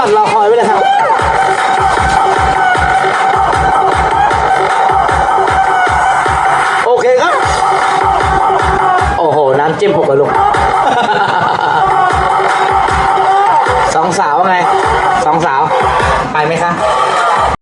สั่นรอคอยไว้เลยครับโอเคครับ โอ้โห น้ำจิ้มหกกระลุก